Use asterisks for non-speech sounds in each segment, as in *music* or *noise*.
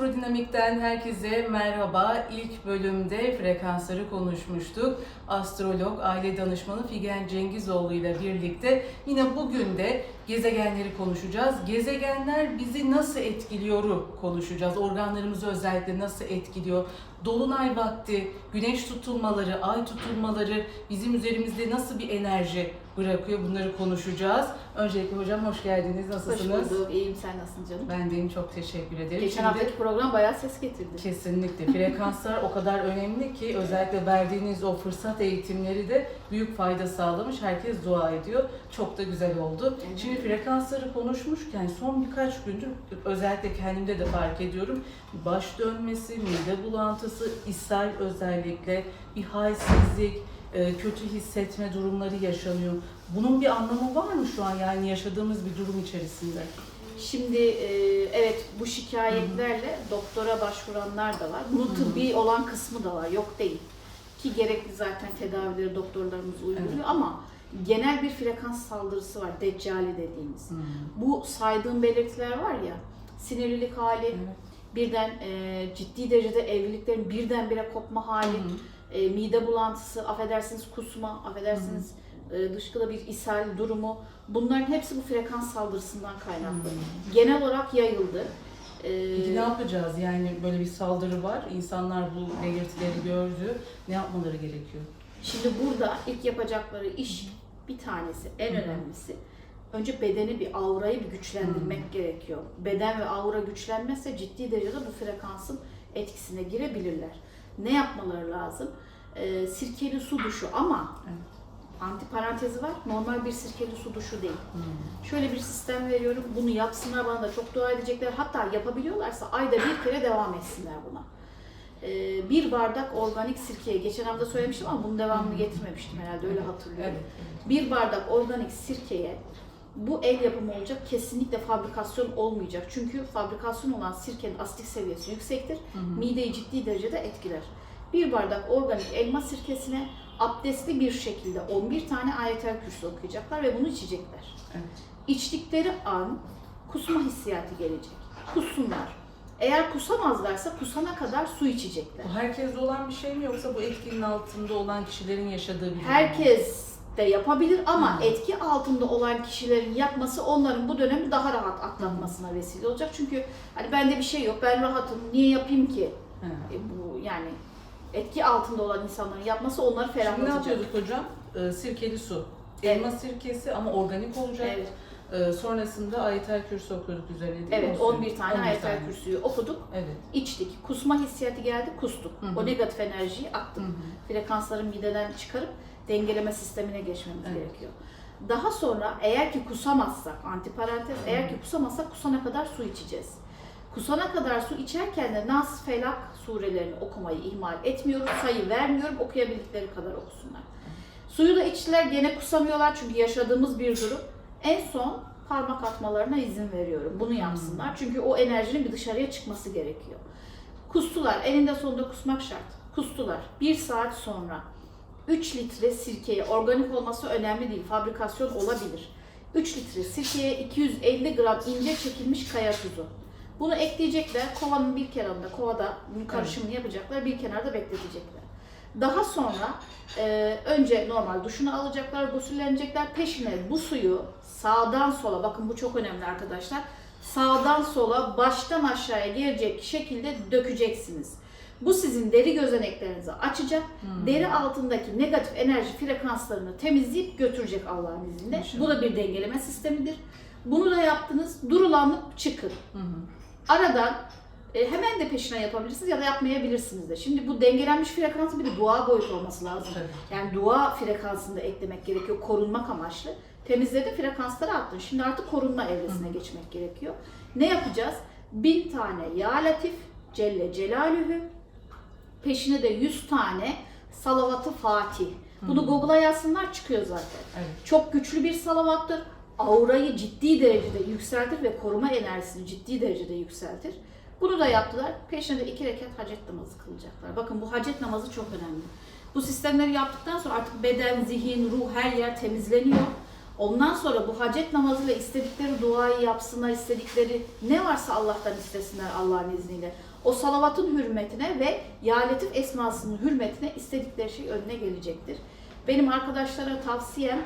Astrodinamik'ten herkese merhaba. İlk bölümde frekansları konuşmuştuk. Astrolog, aile danışmanı Figen Cengizoğlu ile birlikte yine bugün de gezegenleri konuşacağız. Gezegenler bizi nasıl etkiliyoru konuşacağız. Organlarımızı özellikle nasıl etkiliyor? Dolunay vakti, güneş tutulmaları, ay tutulmaları bizim üzerimizde nasıl bir enerji bırakıyor bunları konuşacağız. Öncelikle hocam hoş geldiniz. Hoş Nasılsınız? bulduk. İyiyim. Sen nasılsın canım? Ben deyim çok teşekkür ederim. Geçen Şimdi- haftaki program bayağı ses getirdi. Kesinlikle. Frekanslar o kadar önemli ki özellikle verdiğiniz o fırsat eğitimleri de büyük fayda sağlamış. Herkes dua ediyor. Çok da güzel oldu. Evet. Şimdi frekansları konuşmuşken son birkaç gündür özellikle kendimde de fark ediyorum. Baş dönmesi, mide bulantısı, ishal özellikle, bir halsizlik, e, kötü hissetme durumları yaşanıyor. Bunun bir anlamı var mı şu an yani yaşadığımız bir durum içerisinde? Şimdi e, evet bu şikayetlerle doktora başvuranlar da var. Bunun tıbbi olan kısmı da var. Yok değil. Ki gerekli zaten tedavileri doktorlarımız uyguluyor Evet. ama genel bir frekans saldırısı var. Deccali dediğimiz. Hmm. Bu saydığım belirtiler var ya sinirlilik hali, Evet. birden e, ciddi derecede evliliklerin birdenbire kopma hali, hı. e, mide bulantısı, affedersiniz kusma, affedersiniz e, dışkıda bir ishal durumu. Bunların hepsi bu frekans saldırısından kaynaklı. Genel olarak yayıldı. E, Peki ne yapacağız? Yani böyle bir saldırı var. İnsanlar bu belirtileri gördü. Ne yapmaları gerekiyor? Şimdi burada ilk yapacakları iş bir tanesi, en önemlisi. Önce bedeni bir aurayı bir güçlendirmek gerekiyor. Beden ve aura güçlenmezse ciddi derecede bu frekansın etkisine girebilirler. Ne yapmaları lazım? E, sirkeli su duşu ama Evet. antiparantezi var. Normal bir sirkeli su duşu değil. Hmm. Şöyle bir sistem veriyorum. Bunu yapsınlar bana da çok dua edecekler. Hatta yapabiliyorlarsa ayda bir kere devam etsinler buna. Ee, bir bardak organik sirkeye, geçen hafta söylemiştim ama bunun devamını getirmemiştim herhalde öyle hatırlıyorum. Evet. Bir bardak organik sirkeye bu el yapımı olacak kesinlikle fabrikasyon olmayacak. Çünkü fabrikasyon olan sirkenin asitik seviyesi yüksektir. Hı hı. Mideyi ciddi derecede etkiler. Bir bardak organik elma sirkesine abdestli bir şekilde 11 tane ayetel kürsü okuyacaklar ve bunu içecekler. Evet. İçtikleri an kusma hissiyatı gelecek. Kussunlar. Eğer kusamazlarsa kusana kadar su içecekler. Bu herkeste olan bir şey mi yoksa bu etkinin altında olan kişilerin yaşadığı bir durum? Herkes de yapabilir ama Hı. etki altında olan kişilerin yapması onların bu dönemi daha rahat atlatmasına vesile olacak. Çünkü hani bende bir şey yok, ben rahatım, niye yapayım ki? E, bu yani etki altında olan insanların yapması onları Şimdi ne ferahlatacak. yapıyorduk hocam? Ee, sirkeli su. Elma sirkesi ama organik olacak. Evet, Ee, sonrasında ayetel kürsü okuduk üzerine değil mi? evet O 11 suyun? tane 11 ayetel tane. kürsüyü okuduk, Evet. içtik. Kusma hissiyatı geldi, kustuk. Hı hı. O negatif enerjiyi attık. Hı hı. frekansları mideden çıkarıp dengeleme sistemine geçmemiz Evet. gerekiyor. Daha sonra eğer ki kusamazsak, antiparantez, eğer ki kusamazsak kusana kadar su içeceğiz. Kusana kadar su içerken de Nas, Felak surelerini okumayı ihmal etmiyoruz, sayı vermiyorum, okuyabildikleri kadar okusunlar. Suyu da içtiler, gene kusamıyorlar çünkü yaşadığımız bir durum. En son parmak atmalarına izin veriyorum. Bunu yapsınlar. Çünkü o enerjinin bir dışarıya çıkması gerekiyor. Kustular. Eninde sonunda kusmak şart. Kustular. Bir saat sonra 3 litre sirkeye, organik olması önemli değil, fabrikasyon olabilir. 3 litre sirkeye 250 gram ince çekilmiş kaya tuzu. Bunu ekleyecekler. Kovanın bir kenarında, kovada karışımını yapacaklar. Bir kenarda bekletecekler. Daha sonra e, önce normal duşunu alacaklar, gusüllenecekler. Peşine bu suyu sağdan sola, bakın bu çok önemli arkadaşlar. Sağdan sola, baştan aşağıya gelecek şekilde dökeceksiniz. Bu sizin deri gözeneklerinizi açacak. Hmm. Deri altındaki negatif enerji frekanslarını temizleyip götürecek Allah'ın izniyle. Bu da bir dengeleme sistemidir. Bunu da yaptınız, durulanıp çıkın. Hı hı. Aradan e, hemen de peşine yapabilirsiniz ya da yapmayabilirsiniz de. Şimdi bu dengelenmiş frekansın bir de dua boyutu olması lazım. Tabii. Yani dua frekansını da eklemek gerekiyor korunmak amaçlı. Temizledi frekansları attın. Şimdi artık korunma evresine geçmek gerekiyor. Ne yapacağız? Bin tane Ya Latif Celle Celaluhu peşine de 100 tane Salavat-ı Fatih. Bunu Hı. Google'a yazsınlar çıkıyor zaten. Evet. Çok güçlü bir salavattır. Aurayı ciddi derecede yükseltir ve koruma enerjisini ciddi derecede yükseltir. Bunu da yaptılar. Peşine de iki rekat hacet namazı kılacaklar. Bakın bu hacet namazı çok önemli. Bu sistemleri yaptıktan sonra artık beden, zihin, ruh her yer temizleniyor. Ondan sonra bu hacet namazıyla istedikleri duayı yapsınlar, istedikleri ne varsa Allah'tan istesinler Allah'ın izniyle. O salavatın hürmetine ve Ya Latif esmasının hürmetine istedikleri şey önüne gelecektir. Benim arkadaşlara tavsiyem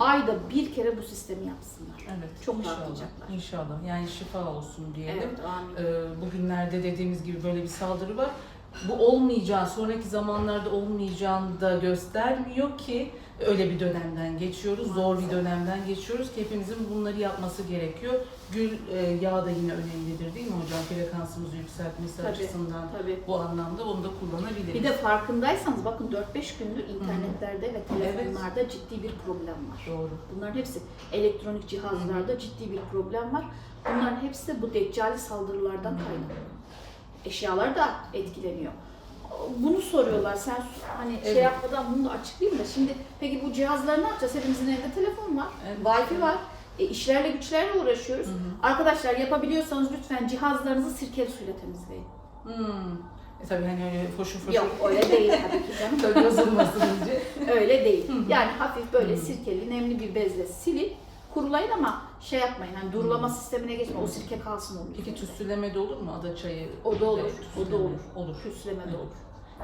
ayda bir kere bu sistemi yapsınlar. Evet. Çok inşallah. rahatlayacaklar. İnşallah. Yani şifa olsun diyelim. Evet, amin. Ee, bugünlerde dediğimiz gibi böyle bir saldırı var. Bu olmayacağı, sonraki zamanlarda olmayacağını da göstermiyor ki öyle bir dönemden geçiyoruz. Zor bir dönemden geçiyoruz ki hepimizin bunları yapması gerekiyor. Gül e, yağı da yine önemlidir değil mi hocam? Frekansımızı yükseltmesi Tabii, açısından Tabii. bu anlamda onu da kullanabiliriz. Bir de farkındaysanız bakın 4-5 gündür internetlerde ve telefonlarda ciddi bir problem var. Doğru. Bunların hepsi elektronik cihazlarda ciddi bir problem var. Bunların hepsi de bu deccali saldırılardan kaynaklanıyor. Eşyalar da etkileniyor. Bunu soruyorlar. Sen hani şey Evet. yapmadan bunu da açıklayayım da. Şimdi peki bu cihazları ne yapacağız? Hepimizin evinde telefon var. Evet. Wi-Fi var. E, işlerle güçlerle uğraşıyoruz. Hı hı. Arkadaşlar yapabiliyorsanız lütfen cihazlarınızı sirkeli suyla temizleyin. Hmm. E tabii hani öyle foşu foşu Yok öyle değil tabii ki canım. *laughs* tabii önce. Öyle değil. Yani hafif böyle Hı. sirkeli, nemli bir bezle silin. Kurulayın ama şey yapmayın. Hani durulama sistemine geçme. O sirke kalsın onun Peki tütsüleme de olur mu? Ada çayı. O da olur. O da tütsüleme. olur. Olur. Küsleme de olur.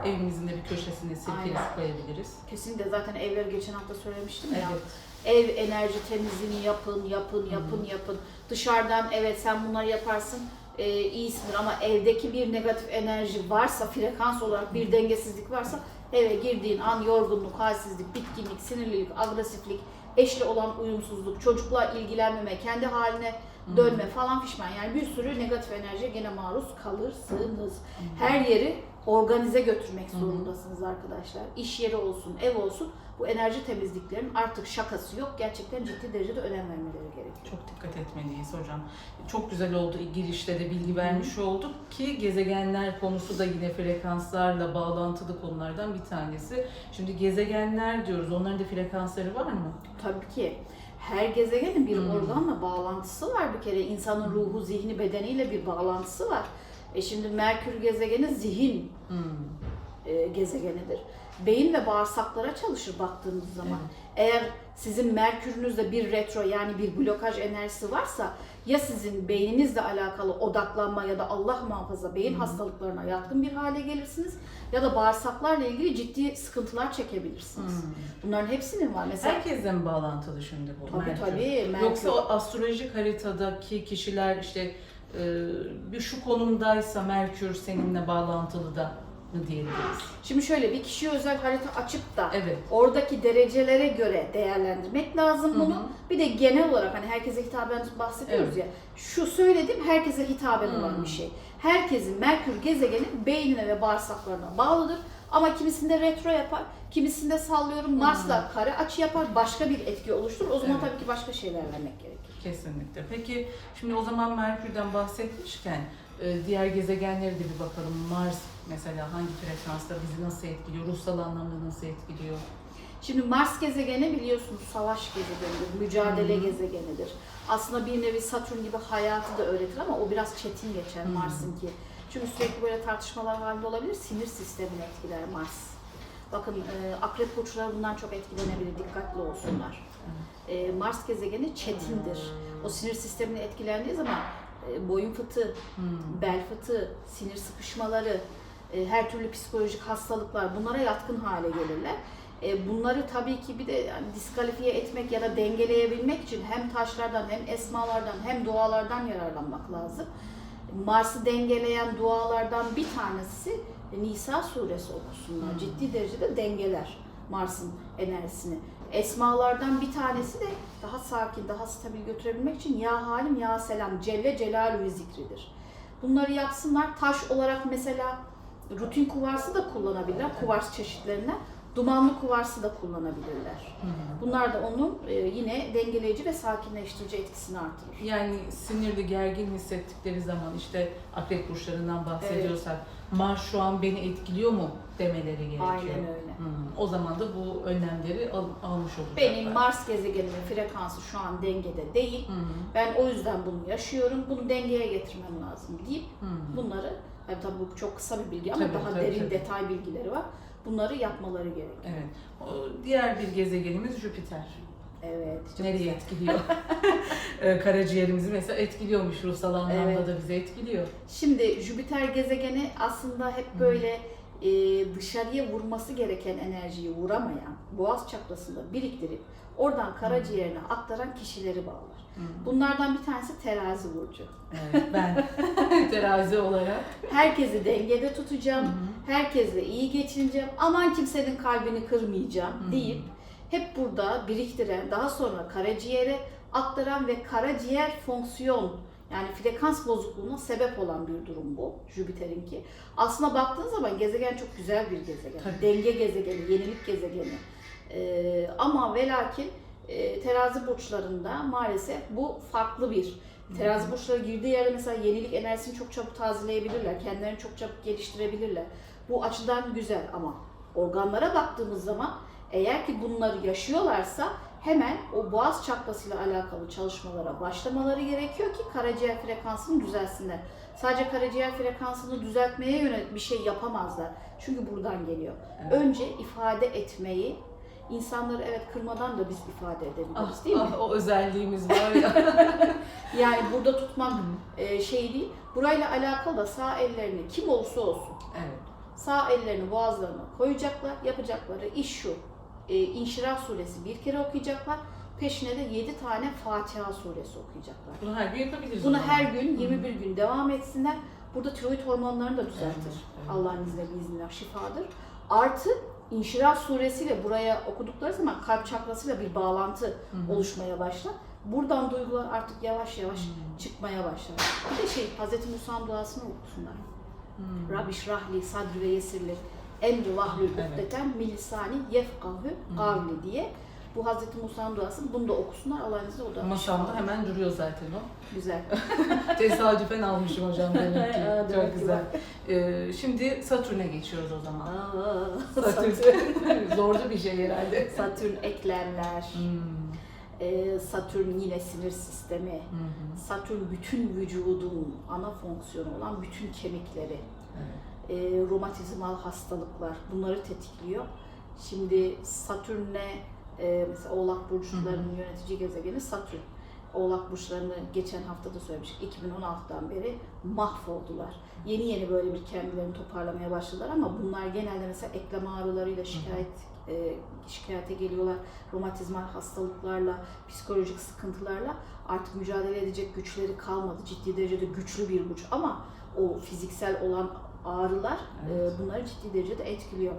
Evimizin de bir köşesine sirkeli Aynen. koyabiliriz. Kesinlikle zaten evleri geçen hafta söylemiştim ya. Evet. Ev enerji temizliğini yapın, yapın, yapın, yapın. Dışarıdan evet sen bunları yaparsın e, iyisindir ama evdeki bir negatif enerji varsa, frekans olarak bir dengesizlik varsa eve girdiğin an yorgunluk, halsizlik, bitkinlik, sinirlilik, agresiflik, eşle olan uyumsuzluk, çocukla ilgilenmeme, kendi haline dönme falan fişman. Yani bir sürü negatif enerjiye gene maruz kalırsınız. Her yeri organize götürmek zorundasınız arkadaşlar. İş yeri olsun, ev olsun. Bu enerji temizliklerinin artık şakası yok. Gerçekten ciddi derecede önem vermeleri gerekiyor. Çok dikkat etmeliyiz hocam. Çok güzel oldu girişte de bilgi vermiş olduk ki gezegenler konusu da yine frekanslarla bağlantılı konulardan bir tanesi. Şimdi gezegenler diyoruz. Onların da frekansları var mı? Tabii ki her gezegenin bir Hmm. organla bağlantısı var bir kere. İnsanın ruhu, zihni, bedeniyle bir bağlantısı var. E şimdi Merkür gezegeni zihin Hmm. e, gezegenidir. Beyin ve bağırsaklara çalışır baktığınız zaman. Evet. Eğer sizin Merkür'ünüzde bir retro yani bir blokaj enerjisi varsa ya sizin beyninizle alakalı odaklanma ya da Allah muhafaza beyin hı. hastalıklarına yatkın bir hale gelirsiniz ya da bağırsaklarla ilgili ciddi sıkıntılar çekebilirsiniz. Hmm. Bunların hepsinin var. Mesela Herkesle mi bağlantılı şimdi bu? tabii Merkür? tabii Merkür. Yoksa astrolojik haritadaki kişiler işte bir şu konumdaysa Merkür seninle bağlantılı da mı diyebiliriz? Şimdi şöyle bir kişiye özel harita açıp da Evet. oradaki derecelere göre değerlendirmek lazım Hı bunu. hı. Bir de genel olarak hani herkese hitaben bahsediyoruz ya. Şu söylediğim herkese hitaben olan Hı. bir şey. Herkesin Merkür gezegeni beynine ve bağırsaklarına bağlıdır. Ama kimisinde retro yapar, kimisinde sallıyorum Mars'la kare açı yapar, başka bir etki oluşturur. O zaman Evet. tabii ki başka şeyler vermek gerekir. Kesinlikle. Peki şimdi o zaman Merkür'den bahsetmişken e, diğer gezegenlere de bir bakalım. Mars mesela hangi frekansta bizi nasıl etkiliyor? Ruhsal anlamda nasıl etkiliyor? Şimdi Mars gezegeni biliyorsunuz savaş gezegenidir, mücadele gezegenidir. Aslında bir nevi Satürn gibi hayatı da öğretir ama o biraz çetin geçer. Mars'ınki. Çünkü sürekli böyle tartışmalar halinde olabilir, sinir sistemini etkiler Mars. Bakın e, akrep burçları bundan çok etkilenebilir, dikkatli olsunlar. E, Mars gezegeni çetindir. O sinir sistemini etkilendiği zaman e, boyun fıtığı, Hmm. bel fıtığı, sinir sıkışmaları, e, her türlü psikolojik hastalıklar bunlara yatkın hale gelirler. E, Bunları tabii ki bir de yani diskalifiye etmek ya da dengeleyebilmek için hem taşlardan hem esmalardan hem dualardan yararlanmak lazım. Mars'ı dengeleyen dualardan bir tanesi Nisa suresi okusunlar. Ciddi derecede dengeler Mars'ın enerjisini. Esmalardan bir tanesi de daha sakin, daha stabil götürebilmek için Ya Halim Ya Selam Celle Celaluhu zikridir. Bunları yapsınlar. Taş olarak mesela rutin kuvarsı da kullanabilirler. Kuvars çeşitlerinden. Dumanlı kuvarsı da kullanabilirler. Hı hı. Bunlar da onun e, yine dengeleyici ve sakinleştirici etkisini artırır. Yani sinirli, gergin hissettikleri zaman işte akrep burçlarından bahsediyorsak Mars şu an beni etkiliyor mu demeleri gerekiyor. Aynen öyle. Hmm, O zaman da bu önlemleri al- almış olacaklar. Benim Mars gezegenimin frekansı şu an dengede değil. Hı hı. Ben o yüzden bunu yaşıyorum. Bunu dengeye getirmem lazım deyip Hı hı. bunları, yani tabii bu çok kısa bir bilgi ama Tabii, daha tabii, derin tabii. detay bilgileri var. Bunları yapmaları gerekiyor. Evet. O diğer bir gezegenimiz Jüpiter. Evet. Nereye etkiliyor? *laughs* Ee, Karaciğerimizi mesela etkiliyormuş ruhsal anlamda Evet. da bizi etkiliyor. Şimdi Jüpiter gezegeni aslında hep böyle e, dışarıya vurması gereken enerjiyi vuramayan, boğaz çakrasında biriktirip oradan karaciğerine aktaran kişileri bağlar. Hmm. Bunlardan bir tanesi terazi burcu. Evet, ben *laughs* terazi olarak. Herkesi dengede tutacağım, herkesle iyi geçineceğim, aman kimsenin kalbini kırmayacağım Hı. deyip hep burada biriktiren, daha sonra karaciğere aktaran ve karaciğer fonksiyon yani frekans bozukluğuna sebep olan bir durum bu Jüpiter'inki. Aslına baktığın zaman gezegen çok güzel bir gezegen. Tabii. Denge gezegeni, yenilik gezegeni. Ee, ama ve lakin e, terazi burçlarında maalesef bu farklı bir Terazi burçları girdiği yerde mesela yenilik enerjisini çok çabuk tazeleyebilirler. Kendilerini çok çabuk geliştirebilirler. Bu açıdan güzel ama organlara baktığımız zaman eğer ki bunları yaşıyorlarsa hemen o boğaz çakrasıyla alakalı çalışmalara başlamaları gerekiyor ki karaciğer frekansını düzelsinler. Sadece karaciğer frekansını düzeltmeye yönelik bir şey yapamazlar. Çünkü buradan geliyor. Evet. Önce ifade etmeyi, insanları evet kırmadan da biz ifade edebiliriz Ah, değil mi? ah, o özelliğimiz var ya. *laughs* Yani burada tutmak e, şey değil. Burayla alakalı da sağ ellerini kim olursa olsun evet. sağ ellerini boğazlarına koyacaklar. Yapacakları iş şu. E, İnşirah suresi bir kere okuyacaklar. Peşine de 7 tane Fatiha suresi okuyacaklar. Bunu her gün yapabiliriz. Bunu her gün 21 gün devam etsinler. Burada tiroid hormonlarını da düzeltir. Evet, evet. Allah'ın izniyle biiznillah şifadır. Artı İnşirah suresiyle buraya okudukları zaman kalp çakrasıyla bir bağlantı Hı hı. oluşmaya başlar. Buradan duygular artık yavaş yavaş Hmm. çıkmaya başlar. Bir de şey Hz. Musa'nın duasını okusunlar. Hmm. Rabbi şrahli sadri ve yesirli emri vahlül Evet. ukdeten milisani yefkahü kavli diye. Bu Hz. Musa'nın duası. Bunu da okusunlar. Allah'ın izniyle o da şifa. hemen duruyor zaten o. Güzel. *laughs* Tesadüfen almışım hocam demek ki. *laughs* Aa, demek Çok ki güzel. Ee, şimdi Satürn'e geçiyoruz o zaman. Aa, Satürn. *laughs* Zorlu bir şey herhalde. Satürn eklemler. Hmm. Ee, Satürn yine sinir sistemi. Hı. Satürn bütün vücudun ana fonksiyonu olan bütün kemikleri. Evet. e, romatizmal hastalıklar bunları tetikliyor. Şimdi Satürn'le e, mesela Oğlak burçlarının yönetici gezegeni Satürn. Oğlak burçlarını geçen hafta da söylemiştik. 2016'dan beri mahvoldular. Yeni yeni böyle bir kendilerini toparlamaya başladılar ama bunlar genelde mesela eklem ağrılarıyla şikayet e, şikayete geliyorlar. Romatizmal hastalıklarla, psikolojik sıkıntılarla artık mücadele edecek güçleri kalmadı. Ciddi derecede güçlü bir güç ama o fiziksel olan ağrılar Evet. e, bunları ciddi derecede etkiliyor.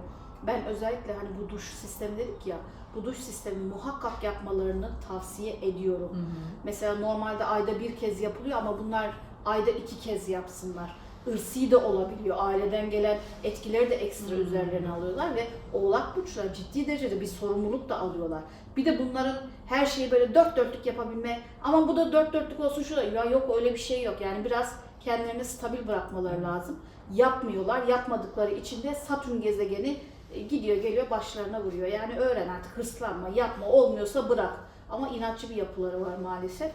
Ben özellikle hani bu duş sistemi dedik ya, bu duş sistemi muhakkak yapmalarını tavsiye ediyorum. Hı hı. Mesela normalde ayda bir kez yapılıyor ama bunlar ayda iki kez yapsınlar. Irsi de olabiliyor. Aileden gelen etkileri de ekstra Hı hı. üzerlerine alıyorlar ve oğlak burçlar ciddi derecede bir sorumluluk da alıyorlar. Bir de bunların her şeyi böyle dört dörtlük yapabilme, ama bu da dört dörtlük olsun şu da, ya yok öyle bir şey yok. Yani biraz kendilerini stabil bırakmaları lazım. Yapmıyorlar. Yapmadıkları için de Satürn gezegeni gidiyor geliyor başlarına vuruyor. Yani öğren artık hırslanma, yapma, olmuyorsa bırak. Ama inatçı bir yapıları var maalesef.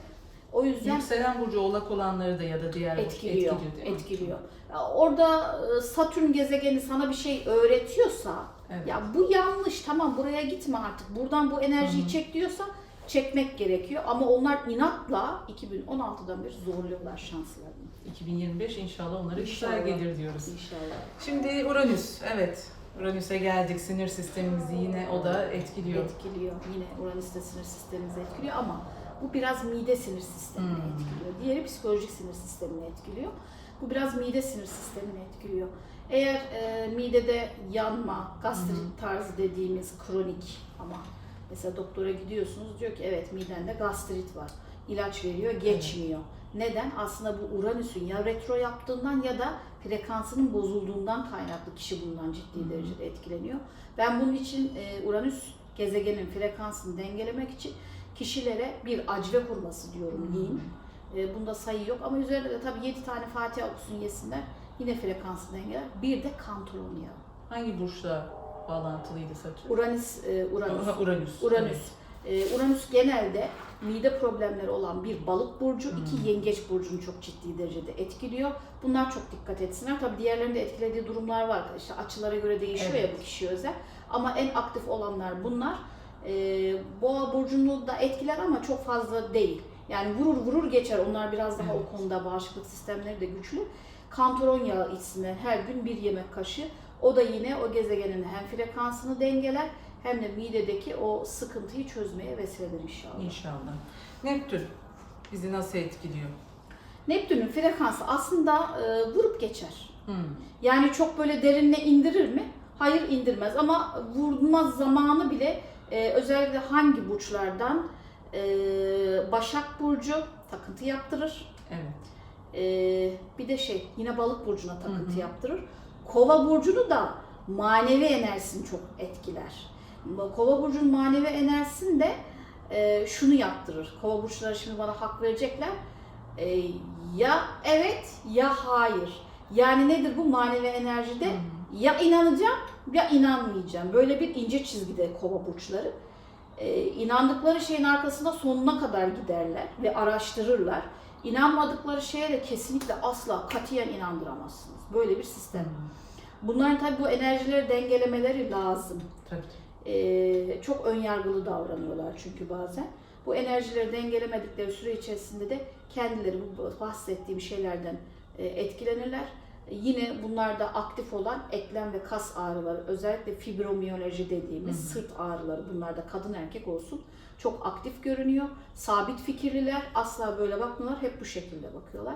O yüzden Yükselen burcu oğlak olanları da ya da diğer etkiliyor. mi? Etkiliyor. Ya Orada e, Satürn gezegeni sana bir şey öğretiyorsa Evet. ya bu yanlış tamam buraya gitme artık. Buradan bu enerjiyi çek diyorsa çekmek gerekiyor. Ama onlar inatla 2016'dan beri zorluyorlar şanslarını. 2025 inşallah onlara güzel İnşallah. gelir diyoruz. İnşallah. Şimdi Uranüs, evet. Uranüs'e geldik. Sinir sistemimizi yine o da etkiliyor. Etkiliyor. Yine Uranüs de sinir sistemimizi etkiliyor ama bu biraz mide sinir sistemini Hmm. etkiliyor. Diğeri psikolojik sinir sistemini etkiliyor. Bu biraz mide sinir sistemini etkiliyor. Eğer e, midede yanma, gastrit hı. tarzı dediğimiz kronik ama mesela doktora gidiyorsunuz diyor ki evet midende gastrit var. İlaç veriyor, geçmiyor. Neden? Aslında bu Uranüs'ün ya retro yaptığından ya da frekansının bozulduğundan kaynaklı kişi bundan ciddi hı. derecede etkileniyor. Ben bunun için e, Uranüs gezegenin frekansını dengelemek için kişilere bir acve hurması diyorum yiyin. E, bunda sayı yok ama üzerinde de tabii 7 tane Fatiha okusun yesinler. Yine frekansını dengeler. Bir de kantaron yağı. Hangi burçla bağlantılıydı Satürn? Uranüs, e, Uranüs. Uranüs. Uranüs. Ee, Uranüs genelde mide problemleri olan bir balık burcu, Hmm. iki yengeç burcunu çok ciddi derecede etkiliyor. Bunlar çok dikkat etsinler. Tabii diğerlerinin de etkilediği durumlar var. İşte açılara göre değişiyor Evet. ya bu kişiye özel. Ama en aktif olanlar bunlar. E, Boğa burcunu da etkiler ama çok fazla değil. Yani vurur vurur geçer. Onlar biraz daha Evet. o konuda bağışıklık sistemleri de güçlü. Kantaron yağı içsinler her gün bir yemek kaşığı. O da yine o gezegenin hem frekansını dengeler hem de midedeki o sıkıntıyı çözmeye vesiledir inşallah. İnşallah. Neptün bizi nasıl etkiliyor? Neptün'ün frekansı aslında e, vurup geçer. Hmm. Yani çok böyle derinine indirir mi? Hayır indirmez ama vurma zamanı bile e, özellikle hangi burçlardan e, Başak Burcu takıntı yaptırır. Evet. E, bir de şey yine Balık Burcu'na takıntı Hı hı. yaptırır. Kova Burcu'nu da manevi enerjisini çok etkiler. Kova Burcu'nun manevi enerjisini de e, şunu yaptırır. Kova Burçları şimdi bana hak verecekler. E, ya evet ya hayır. Yani nedir bu manevi enerjide? Hmm. Ya inanacağım ya inanmayacağım. Böyle bir ince çizgide kova burçları. Ee, inandıkları şeyin arkasında sonuna kadar giderler ve araştırırlar. İnanmadıkları şeye de kesinlikle asla katiyen inandıramazsınız. Böyle bir sistem. Bunların tabii bu enerjileri dengelemeleri lazım. Tabii. Ee, çok önyargılı davranıyorlar çünkü bazen. Bu enerjileri dengelemedikleri süre içerisinde de kendileri bu bahsettiğim şeylerden e, etkilenirler. E, Yine bunlarda aktif olan eklem ve kas ağrıları, özellikle fibromiyoloji dediğimiz Hı hı. sırt ağrıları bunlarda kadın erkek olsun çok aktif görünüyor. Sabit fikirliler asla böyle bakmıyorlar, hep bu şekilde bakıyorlar.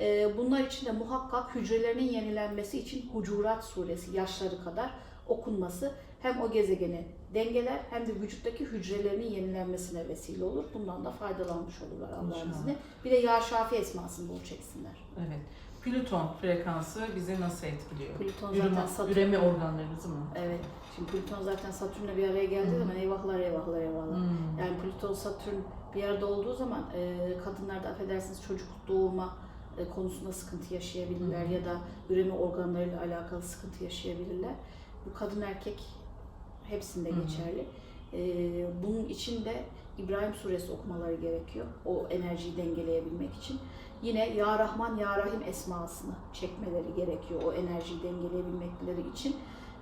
E, Bunlar için de muhakkak hücrelerinin yenilenmesi için Hucurat suresi yaşları kadar okunması hem o gezegeni dengeler hem de vücuttaki hücrelerinin yenilenmesine vesile olur. Bundan da faydalanmış olurlar Allah'ın izniyle. Bir de Ya Şafi esmasını bol çeksinler. Evet. Plüton frekansı bizi nasıl etkiliyor? Plüton Üreme, zaten Satürn. üreme organlarımızı mı? Evet. Şimdi Plüton zaten Satürn'le bir araya geldiği Hı. zaman eyvahlar eyvahlar eyvahlar. Hmm. Yani Plüton Satürn bir arada olduğu zaman e, kadınlarda affedersiniz çocuk doğurma e, konusunda sıkıntı yaşayabilirler Hı. ya da üreme organlarıyla alakalı sıkıntı yaşayabilirler. Bu kadın erkek hepsinde Hı hı. geçerli. E, bunun için de İbrahim suresi okumaları gerekiyor. O enerjiyi dengeleyebilmek için. Yine Ya Rahman Ya Rahim esmasını çekmeleri gerekiyor o enerjiyi dengeleyebilmekleri için.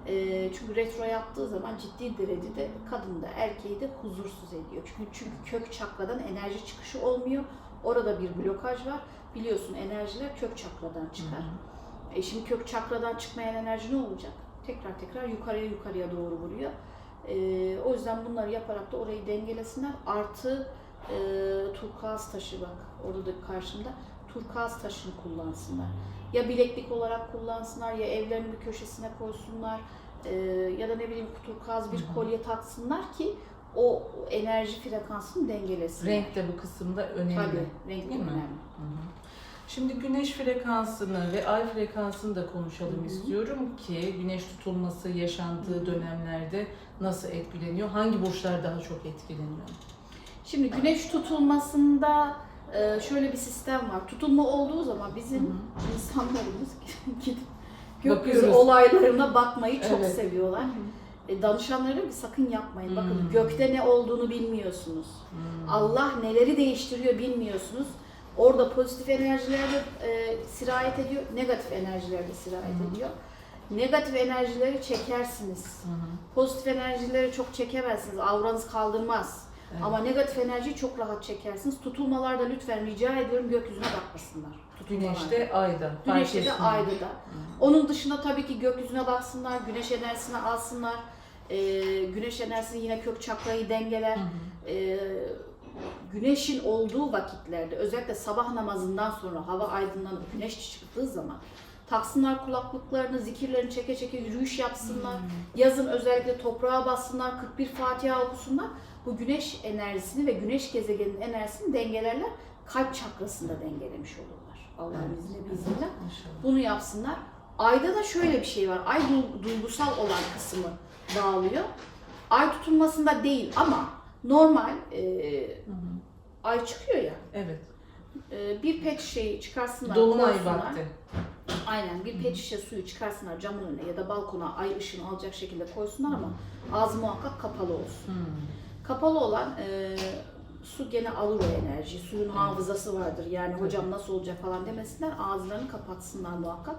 E, çünkü retro yaptığı zaman ciddi derecede kadını da erkeği de huzursuz ediyor. Çünkü çünkü kök çakradan enerji çıkışı olmuyor. Orada bir blokaj var. Biliyorsun enerjiler kök çakradan çıkar. Hı E şimdi kök çakradan çıkmayan enerji ne olacak? Tekrar tekrar yukarıya yukarıya doğru vuruyor. E, o yüzden bunları yaparak da orayı dengelesinler. Artı e, turkuaz taşı bak orada da karşımda. Turkuaz taşını kullansınlar. Ya bileklik olarak kullansınlar ya evlerinin bir köşesine koysunlar. e, ya da ne bileyim turkuaz bir kolye taksınlar ki o enerji frekansını dengelesin. Renk de bu kısımda önemli. Tabii, renk de önemli. Hı hı. Şimdi güneş frekansını ve ay frekansını da konuşalım Hı hı. istiyorum ki güneş tutulması yaşandığı Hı hı. dönemlerde nasıl etkileniyor? Hangi burçlar daha çok etkileniyor? Şimdi güneş tutulmasında e, şöyle bir sistem var. Tutulma olduğu zaman bizim Hı hı. insanlarımız *laughs* gidip gökyüzü olaylarına bakmayı çok Evet. seviyorlar. E, danışanlara diyorum ki sakın yapmayın. Bakın Hmm. gökte ne olduğunu bilmiyorsunuz. Hmm. Allah neleri değiştiriyor bilmiyorsunuz. Orada pozitif enerjiler de e, sirayet ediyor, negatif enerjiler de sirayet Hı hı. ediyor. Negatif enerjileri çekersiniz. Hı hı. Pozitif enerjileri çok çekemezsiniz. Auranız kaldırmaz. Evet. Ama negatif enerjiyi çok rahat çekersiniz. Tutulmalarda lütfen rica ediyorum gökyüzüne bakmasınlar. Tutulmalarda. Güneşte, ayda. Güneşte de ayda da. Onun dışında tabii ki gökyüzüne baksınlar, güneş enerjisini alsınlar. Ee, güneş enerjisi yine kök çakrayı dengeler. Hı hı. Ee, güneşin olduğu vakitlerde özellikle sabah namazından sonra hava aydınlanıp güneş çıktığı zaman taksınlar kulaklıklarını, zikirlerini çeke çeke yürüyüş yapsınlar. Yazın özellikle toprağa bassınlar, 41 Fatiha okusunlar. Bu güneş enerjisini ve güneş gezegeninin enerjisini dengelerler. Kalp çakrasını da dengelemiş olurlar. Allah'ın Evet. izniyle bizimle. Bunu yapsınlar. Ayda da şöyle bir şey var. Ay du- duygusal olan kısmı dağılıyor. Ay tutulmasında değil ama normal e, Hı hı. ay çıkıyor ya. Evet. e, bir pet şişeyi çıkarsınlar. Dolunay vakti. Aynen bir pet şişe suyu çıkarsınlar camın önüne ya da balkona ay ışığını alacak şekilde koysunlar ama ağzı muhakkak kapalı olsun. Hı. Kapalı olan e, su gene alır o enerjiyi. Suyun Evet. hafızası vardır. Yani hocam nasıl olacak falan demesinler. Ağızlarını kapatsınlar muhakkak.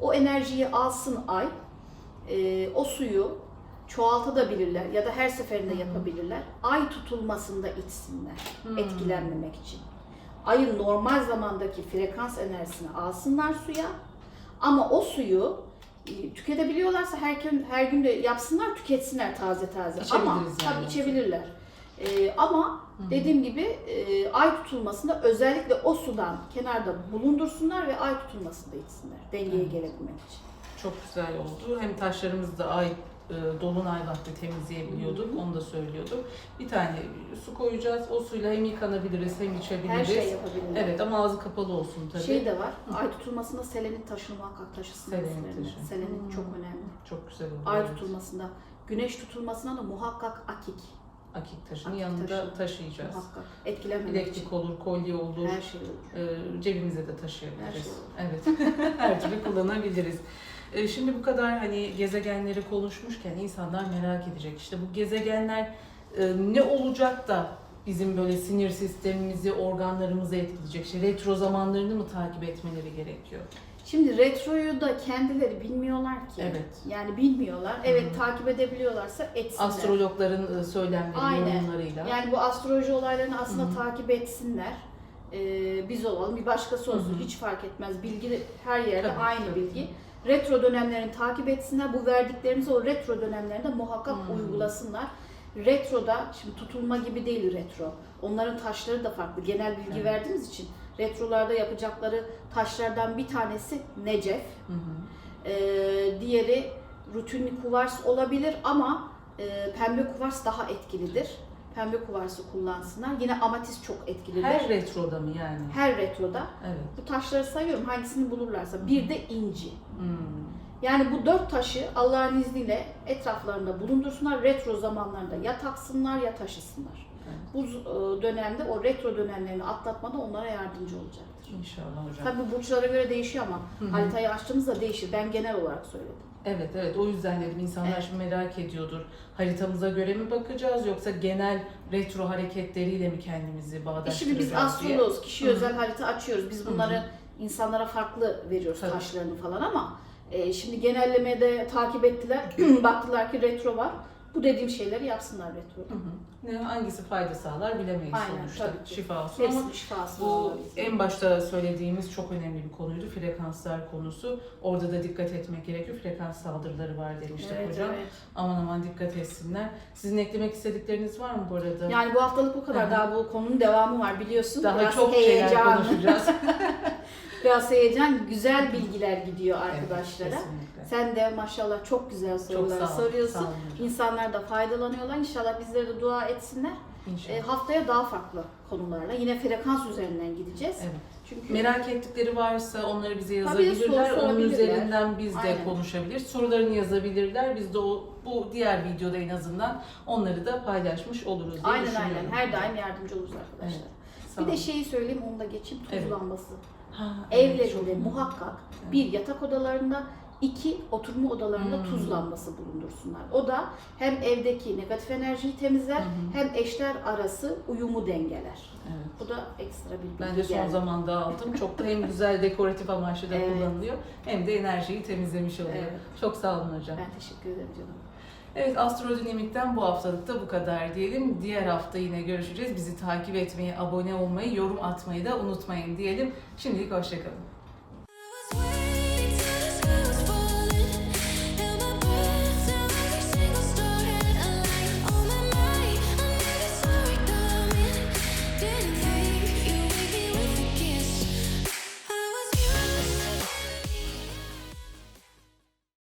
O enerjiyi alsın ay. e, o suyu çoğaltabilirler ya da her seferinde yapabilirler. Ay tutulmasında içsinler Hmm. etkilenmemek için. Ayın normal zamandaki frekans enerjisini alsınlar suya ama o suyu e, tüketebiliyorlarsa her gün her gün de yapsınlar tüketsinler taze taze. Ama yani. tabii içebilirler. E, ama dediğim gibi e, ay tutulmasında özellikle o sudan kenarda bulundursunlar ve ay tutulmasında içsinler dengeye Evet. gelebilmek için. Çok güzel oldu. Hem taşlarımızı da ay e, dolunay vakti temizleyebiliyorduk. Onu da söylüyorduk. Bir tane su koyacağız. O suyla hem yıkanabiliriz hem içebiliriz. Her şey yapabilirler. Evet ama ağzı kapalı olsun tabii. Şey de var. Ay tutulmasında selenin taşını muhakkak taşısınlar. Selenin üzerine. taşı. Selenin Hmm. çok önemli. Çok güzel oldu. Ay tutulmasında, güneş tutulmasına da muhakkak akik. Akik taşını Akik yanında taşı. taşıyacağız. Muhakkak. Etkilenmemek Bileklik için. olur, kolye olur. Her şey olur. e, cebimize de taşıyabiliriz. Her şey olur. Evet. *laughs* Her türlü kullanabiliriz. E, Şimdi bu kadar hani gezegenleri konuşmuşken insanlar merak edecek. İşte bu gezegenler e, ne olacak da bizim böyle sinir sistemimizi, organlarımızı etkileyecek? İşte retro zamanlarını mı takip etmeleri gerekiyor? Şimdi retroyu da kendileri bilmiyorlar ki. Evet. Yani bilmiyorlar. Evet Hı takip edebiliyorlarsa etsinler. Astrologların e, söylemleri, Aynen. yorumlarıyla. Yani bu astroloji olaylarını aslında Hı takip etsinler. Ee, biz olalım, bir başkası olsun hı. hiç fark etmez. Bilgi her yerde Tabii, aynı tabii. bilgi. Retro dönemlerini takip etsinler. Bu verdiklerimizi o retro dönemlerinde muhakkak Hı. uygulasınlar. Retroda, şimdi tutulma gibi değil retro. Onların taşları da farklı. Genel bilgi Evet. verdiğimiz için retrolarda yapacakları taşlardan bir tanesi Necef. Hı hı. Ee, diğeri rutinli kuvars olabilir ama e, pembe kuvars daha etkilidir. Pembe kuvarsı kullansınlar. Yine amatist çok etkilidir. Her Her, retroda mı yani? retroda Evet. bu taşları sayıyorum hangisini bulurlarsa. Bir de inci. Hmm. Yani bu dört taşı Allah'ın izniyle etraflarında bulundursunlar. Retro zamanlarında ya taksınlar ya taşısınlar. Evet. Bu e, dönemde o retro dönemlerini atlatmada onlara yardımcı olacaktır. İnşallah hocam. Tabii burçlara göre değişiyor ama Hı hı. haritayı açtığımızda değişir. Ben genel olarak söyledim. Evet evet o yüzden dedim insanlar Evet. şimdi merak ediyordur. Haritamıza göre mi bakacağız yoksa genel retro hareketleriyle mi kendimizi E bağdaştıracağız şimdi biz diye. astroloğuz, kişi Hı hı. özel harita açıyoruz. Biz bunları insanlara farklı veriyoruz Tabii. taşlarını falan ama e, şimdi genellemede takip ettiler, *clears throat* baktılar ki retro var. Bu dediğim şeyleri yapsınlar retroda. Hı hı. Ne hangisi fayda sağlar bilemeyiz Aynen, sonuçta. tabii ki. Şifa olsun ama Hepsinin şifası bu en başta söylediğimiz çok önemli bir konuydu. Frekanslar konusu. Orada da dikkat etmek gerekiyor. Frekans saldırıları var demiştik Evet, hocam. evet. Aman aman dikkat etsinler. Sizin eklemek istedikleriniz var mı bu arada? Yani bu haftalık bu kadar. Hı. Daha bu konunun devamı var biliyorsun. Daha Biraz çok şeyler heyecan, konuşacağız. *laughs* Biraz heyecan, güzel bilgiler gidiyor arkadaşlara. Evet, kesinlikle. Sen de maşallah çok güzel sorular sağ soruyorsun. Sağ olun hocam. İnsanlar da faydalanıyorlar. İnşallah bizlere de dua etsinler. İnşallah. E, haftaya daha farklı konularla yine frekans üzerinden gideceğiz. Evet. Çünkü Merak ettikleri varsa onları bize Tabii, yazabilirler. soru Onun sorabilirler. üzerinden biz de Aynen. konuşabilir. Sorularını yazabilirler. Biz de o bu diğer videoda en azından onları da paylaşmış oluruz diye aynen düşünüyorum. aynen her daim yardımcı oluruz arkadaşlar. Sağ Bir de olun. şeyi söyleyeyim onu da geçeyim tuz Evet. lambası. Ha, evet, Evlerinde muhakkak Evet. bir yatak odalarında iki oturma odalarında Hmm. tuz lambası bulundursunlar. O da hem evdeki negatif enerjiyi temizler hı. hem eşler arası uyumu dengeler. Evet. Bu da ekstra bir bilgi Ben de son geldi. zamanda aldım. Çok da hem güzel dekoratif amaçlı da *laughs* Evet. kullanılıyor hem de enerjiyi temizlemiş oluyor. Evet. Çok sağ olun hocam. Ben teşekkür ederim canım. Evet Astrodinamik'ten bu haftalık da bu kadar diyelim. Diğer hafta yine görüşeceğiz. Bizi takip etmeyi, abone olmayı, yorum atmayı da unutmayın diyelim. Şimdilik hoşçakalın.